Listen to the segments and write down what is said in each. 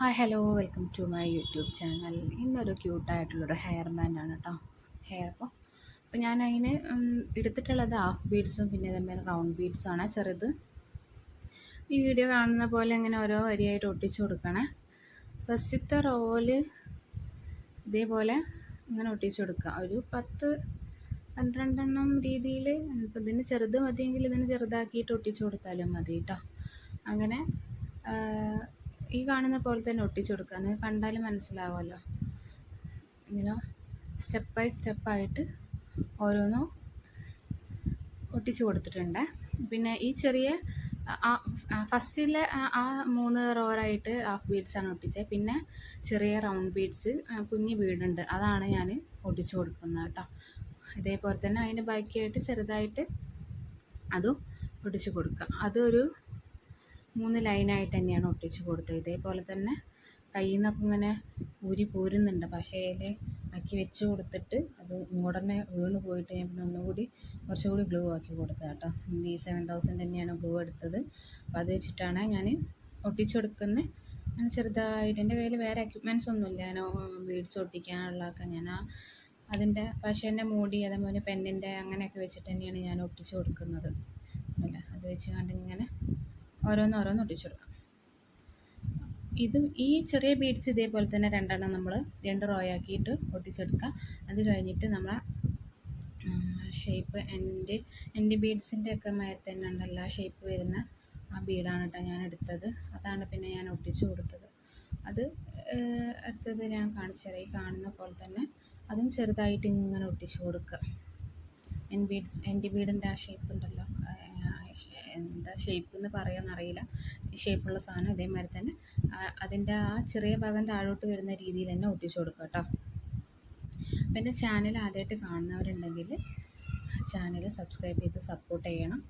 Hi hello welcome to my YouTube channel ഇന്നൊരു ക്യൂട്ടായിട്ടുള്ളൊരു hair ബാൻഡാണ് കേട്ടോ ഹെയർ അപ്പോൾ അപ്പോൾ ഞാൻ അതിന് എടുത്തിട്ടുള്ളത് ഹാഫ് ബീഡ്സും പിന്നെ തന്നെ റൗണ്ട് ബീഡ്സാണ് ചെറുത്. ഈ വീഡിയോ കാണുന്ന പോലെ ഇങ്ങനെ ഓരോ വരിയായിട്ട് ഒട്ടിച്ച് കൊടുക്കണേ. ഫസ്റ്റത്തെ റോൽ ഇതേപോലെ ഇങ്ങനെ ഒട്ടിച്ച് കൊടുക്കുക. ഒരു പത്ത് പന്ത്രണ്ടെണ്ണം രീതിയിൽ ഇപ്പം ഇതിന് ചെറുത് മതിയെങ്കിൽ ഇതിന് ചെറുതാക്കിയിട്ട് ഒട്ടിച്ച് കൊടുത്താലും മതി കേട്ടോ അങ്ങനെ ഈ കാണുന്ന പോലെ തന്നെ ഒട്ടിച്ചു കൊടുക്കുക. കണ്ടാലും മനസ്സിലാവുമല്ലോ. ഇങ്ങനെ സ്റ്റെപ്പ് ബൈ സ്റ്റെപ്പായിട്ട് ഓരോന്നും ഒട്ടിച്ചു കൊടുത്തിട്ടുണ്ട്. പിന്നെ ഈ ചെറിയ ഫസ്റ്റിലെ ആ മൂന്ന് റോറായിട്ട് ഹാഫ് ബീഡ്സ് ആണ് ഒട്ടിച്ചത്. പിന്നെ ചെറിയ റൗണ്ട് ബീഡ്സ് കുഞ്ഞ് ബീഡുണ്ട് അതാണ് ഞാൻ ഒട്ടിച്ചു കൊടുക്കുന്നത് കേട്ടോ. ഇതേപോലെ തന്നെ അതിന്റെ ബാക്കിയായിട്ട് ചെറുതായിട്ട് അതും ഒട്ടിച്ചു കൊടുക്കുക. അതൊരു മൂന്ന് ലൈനായിട്ട് തന്നെയാണ് ഒട്ടിച്ച് കൊടുത്തത്. ഇതേപോലെ തന്നെ കയ്യിൽ നിന്നൊക്കെ ഇങ്ങനെ ഊരി പോരുന്നുണ്ട്. പക്ഷേ അതിൽ ആക്കി വെച്ച് കൊടുത്തിട്ട് അത് ഉടനെ വീണ് പോയിട്ട് ഞാൻ പിന്നെ ഒന്നുകൂടി കുറച്ചുകൂടി ഗ്ലൂ ആക്കി കൊടുത്തത് കേട്ടോ. ഈ സെവൻ തൗസൻഡ് തന്നെയാണ് ഗ്ലൂ എടുത്തത്. അപ്പോൾ അത് വെച്ചിട്ടാണ് ഞാൻ ഒട്ടിച്ചു കൊടുക്കുന്നത്. ഞാൻ ചെറുതായിട്ട് എന്റെ കയ്യിൽ വേറെ എക്യുപ്മെന്റ്സ് ഒന്നുമില്ല. ഞാൻ ബീഡ്സ് ഒട്ടിക്കാനുള്ളതൊക്കെ ഞാൻ ആ അതിന്റെ പശേന്റെ മൂടി അതേപോലെ പെന്നിന്റെ അങ്ങനെയൊക്കെ വെച്ചിട്ട് തന്നെയാണ് ഞാൻ ഒട്ടിച്ചു കൊടുക്കുന്നത്. അല്ല? അത് വെച്ച് കണ്ട് ഇങ്ങനെ ഓരോന്ന് ഓരോന്ന് ഒട്ടിച്ചു കൊടുക്കാം. ഇതും ഈ ചെറിയ ബീഡ്സ് ഇതേപോലെ തന്നെ രണ്ടെണ്ണം നമ്മൾ രണ്ട് റോ ആക്കിയിട്ട് ഒട്ടിച്ചെടുക്കുക. അത് കഴിഞ്ഞിട്ട് നമ്മൾ ഷേപ്പ് എന്റെ എന്റെ ബീഡ്സിന്റെ ഒക്കെ മാതിരി തന്നെ ഉണ്ടല്ലോ ഷേപ്പ് വരുന്ന ആ ബീഡാണ് കേട്ടോ ഞാൻ എടുത്തത്. അതാണ് പിന്നെ ഞാൻ ഒട്ടിച്ചു കൊടുത്തത്. അത് അടുത്തത് ഞാൻ കാണിച്ചറിയി കാണുന്ന പോലെ തന്നെ അതും ചെറുതായിട്ട് ഇങ്ങനെ ഒട്ടിച്ചു കൊടുക്കുക. എൻ ബീഡ്സ് എന്റെ ബീഡിന്റെ ആ ഷേപ്പ് ഉണ്ടല്ലോ. എന്താ ഷേപ്പ് എന്ന് പറയാമെന്നറിയില്ല ഷേപ്പുള്ള സാധനം ഇതേമാതിരി തന്നെ. അതിന്റെ ആ ചെറിയ ഭാഗം താഴോട്ട് വരുന്ന രീതിയിൽ തന്നെ ഒട്ടിച്ചു കൊടുക്കുക കേട്ടോ. അപ്പം എന്റെ ചാനൽ ആദ്യമായിട്ട് കാണുന്നവരുണ്ടെങ്കിൽ ചാനൽ സബ്സ്ക്രൈബ് ചെയ്ത് സപ്പോർട്ട് ചെയ്യണം.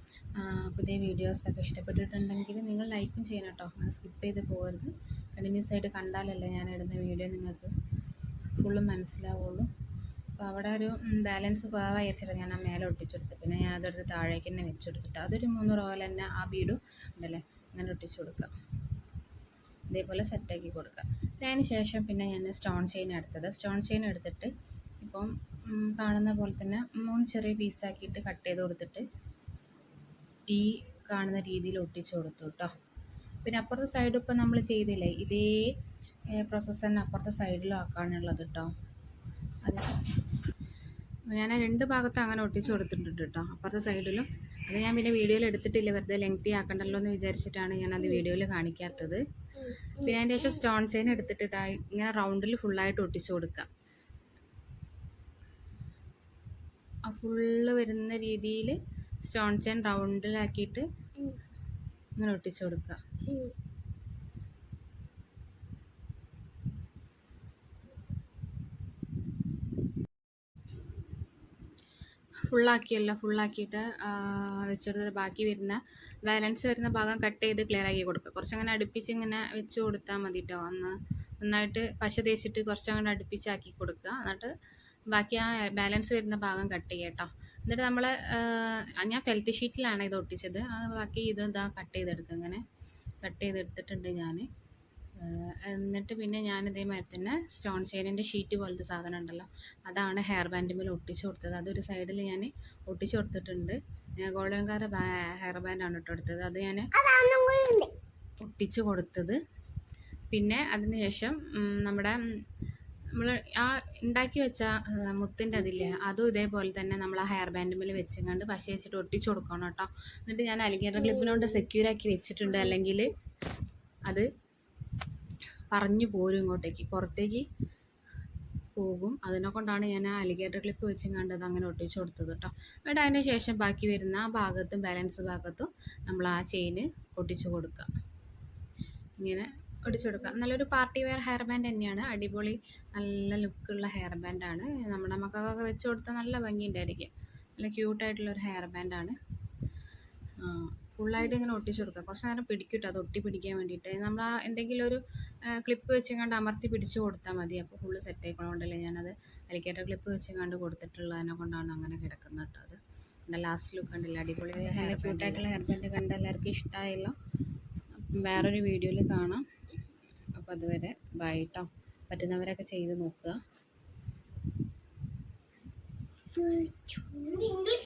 പുതിയ വീഡിയോസൊക്കെ ഇഷ്ടപ്പെട്ടിട്ടുണ്ടെങ്കിൽ നിങ്ങൾ ലൈക്കും ചെയ്യണം കേട്ടോ. അങ്ങനെ സ്കിപ്പ് ചെയ്ത് പോകരുത്. കണ്ടിന്യൂസ് ആയിട്ട് കണ്ടാലല്ലേ ഞാൻ ഇടുന്ന വീഡിയോ നിങ്ങൾക്ക് ഫുള്ള് മനസ്സിലാവുള്ളൂ. അപ്പോൾ അവിടെ ഒരു ബാലൻസ് വെച്ചിട്ട് ഞാൻ ആ മേലെ ഒട്ടിച്ചെടുത്ത് പിന്നെ ഞാൻ അതെടുത്ത് താഴേക്ക് തന്നെ വെച്ചെടുത്തിട്ട് അതൊരു മൂന്ന് റോയിൽ തന്നെ ആ ബീഡും ഉണ്ടല്ലേ അങ്ങനെ ഒട്ടിച്ചു കൊടുക്കുക. ഇതേപോലെ സെറ്റാക്കി കൊടുക്കുക. പിന്നെ അതിന് ശേഷം പിന്നെ ഞാൻ സ്റ്റോൺ ചെയിൻ എടുത്തത്. സ്റ്റോൺ ചെയിൻ എടുത്തിട്ട് ഇപ്പം കാണുന്ന പോലെ തന്നെ മൂന്ന് ചെറിയ പീസാക്കിയിട്ട് കട്ട് ചെയ്ത് കൊടുത്തിട്ട് ഈ കാണുന്ന രീതിയിൽ ഒട്ടിച്ചു കൊടുത്തു കേട്ടോ. പിന്നെ അപ്പുറത്തെ സൈഡ് ഇപ്പം നമ്മൾ ചെയ്തില്ലേ ഇതേ പ്രോസസ്സ് തന്നെ അപ്പുറത്തെ സൈഡിലും ആക്കാനുള്ളത് കേട്ടോ. അത്. ഞാൻ രണ്ട് ഭാഗത്ത് അങ്ങനെ ഒട്ടിച്ച് കൊടുത്തിട്ടുണ്ട് കേട്ടോ അപ്പുറത്തെ സൈഡിലും. അത് ഞാൻ പിന്നെ വീഡിയോയിൽ എടുത്തിട്ടില്ല. വെറുതെ ലെങ്തി ആക്കണ്ടല്ലോ എന്ന് വിചാരിച്ചിട്ടാണ് ഞാൻ അത് വീഡിയോയിൽ കാണിക്കാത്തത്. പിന്നെ അതിന്റെ ശേഷം സ്റ്റോൺ ചെയിൻ എടുത്തിട്ട് ഇങ്ങനെ റൗണ്ടിൽ ഫുള്ളായിട്ട് ഒട്ടിച്ച് കൊടുക്കാം. ആ ഫുള്ള് വരുന്ന രീതിയിൽ സ്റ്റോൺ ചെയിൻ റൗണ്ടിലാക്കിയിട്ട് ഇങ്ങനെ ഒട്ടിച്ചു കൊടുക്കുക ഫുള്ളാക്കിയല്ലോ ഫുള്ളാക്കിയിട്ട് വെച്ചെടുത്ത് ബാക്കി വരുന്ന ബാലൻസ് വരുന്ന ഭാഗം കട്ട് ചെയ്ത് ക്ലിയർ ആക്കി കൊടുക്കുക. കുറച്ചങ്ങനെ അടുപ്പിച്ച് ഇങ്ങനെ വെച്ച് കൊടുത്താൽ മതി കേട്ടോ ഒന്ന് നന്നായിട്ട് പശ തേച്ചിട്ട് കുറച്ചങ്ങനെ അടുപ്പിച്ചാക്കി കൊടുക്കുക. എന്നിട്ട് ബാക്കി ആ ബാലൻസ് വരുന്ന ഭാഗം കട്ട് ചെയ്യുക കേട്ടോ. എന്നിട്ട് നമ്മൾ ഞാൻ ഫെൽറ്റ് ഷീറ്റിലാണ് ഇത് ഒട്ടിച്ചത്. ബാക്കി ഇത് ഇതാ കട്ട് ചെയ്തെടുക്കുക. ഇങ്ങനെ കട്ട് ചെയ്തെടുത്തിട്ടുണ്ട് ഞാൻ എന്നിട്ട് പിന്നെ ഞാൻ ഇതേമാതിരി തന്നെ സ്റ്റോൺ ചെയിനിന്റെ ഷീറ്റ് പോലത്തെ സാധനം ഉണ്ടല്ലോ അതാണ് ഹെയർ ബാൻഡിൽ ഒട്ടിച്ചു കൊടുത്തത്. അതൊരു സൈഡിൽ ഞാൻ ഒട്ടിച്ചു കൊടുത്തിട്ടുണ്ട്. ഗോൾഡൻ കാർ ഹെയർ ബാൻഡാണ് ഇട്ട് കൊടുത്തത് അത് ഞാൻ ഒട്ടിച്ചു കൊടുത്തത്. പിന്നെ അതിന് ശേഷം നമ്മുടെ നമ്മൾ ആ ഉണ്ടാക്കി വെച്ച മുത്തിന്റെ അതില്ലേ അതും ഇതേപോലെ തന്നെ നമ്മൾ ആ ഹെയർ ബാൻഡ് ബാൻഡിൽ വെച്ചങ്ങാണ്ട് പശ വെച്ചിട്ട് ഒട്ടിച്ചു കൊടുക്കണം കേട്ടോ. എന്നിട്ട് ഞാൻ അലിഗേറ്റർ ക്ലിപ്പിനോട് സെക്യൂർ ആക്കി വെച്ചിട്ടുണ്ട്. അല്ലെങ്കിൽ അത് പറഞ്ഞു പോരും ഇങ്ങോട്ടേക്ക്. പുറത്തേക്ക് പോകും. അതിനെ കൊണ്ടാണ് ഞാൻ ആ അലിഗേറ്റർ ക്ലിപ്പ് വെച്ച് കണ്ടത് അങ്ങനെ ഒട്ടിച്ചു കൊടുത്തത് കേട്ടോ എന്നിട്ട് അതിന് ശേഷം ബാക്കി വരുന്ന ആ ഭാഗത്തും ബാലൻസ് ഭാഗത്തും നമ്മൾ ആ ചെയിന് ഒട്ടിച്ചു കൊടുക്കുക. ഇങ്ങനെ ഒട്ടിച്ചു കൊടുക്കുക. നല്ലൊരു പാർട്ടി വെയർ ഹെയർ ബാൻഡ് തന്നെയാണ്. അടിപൊളി നല്ല ലുക്കുള്ള ഹെയർ ബാൻഡാണ് നമ്മുടെ മക്കൾക്കൊക്കെ വെച്ച് കൊടുത്താൽ നല്ല ഭംഗി ഉണ്ടായിരിക്കും നല്ല ക്യൂട്ടായിട്ടുള്ളൊരു ഹെയർ ബാൻഡാണ് ഫുള്ളായിട്ട് ഇങ്ങനെ ഒട്ടിച്ചു കൊടുക്കുക. കുറച്ച് നേരം പിടിക്കും കേട്ടോ അത് ഒട്ടി പിടിക്കാൻ വേണ്ടിയിട്ട്. നമ്മൾ ആ എന്തെങ്കിലും ഒരു ക്ലിപ്പ് വെച്ചങ്ങാണ്ട് അമർത്തി പിടിച്ചു കൊടുത്താൽ മതി. അപ്പോൾ ഫുള്ള് സെറ്റ് ആയിക്കൊണ്ടല്ലേ ഞാനത് അലിക്കേറ്റർ ക്ലിപ്പ് വെച്ചെങ്ങാണ്ട് കൊടുത്തിട്ടുള്ളതിനെ കൊണ്ടാണ് അങ്ങനെ കിടക്കുന്നത് കേട്ടോ അത്. എന്റെ ലാസ്റ്റ് ലുക്ക് കണ്ടില്ല? അടിപൊളി. നല്ല ക്യൂട്ടായിട്ടുള്ള ഹെയർ ബാൻഡ് കണ്ട് എല്ലാവർക്കും ഇഷ്ടമായല്ലോ വേറൊരു വീഡിയോയിൽ കാണാം. അപ്പോൾ അതുവരെ ബൈ കേട്ടോ പറ്റുന്നവരൊക്കെ ചെയ്ത് നോക്കുക. ഇംഗ്ലീഷ്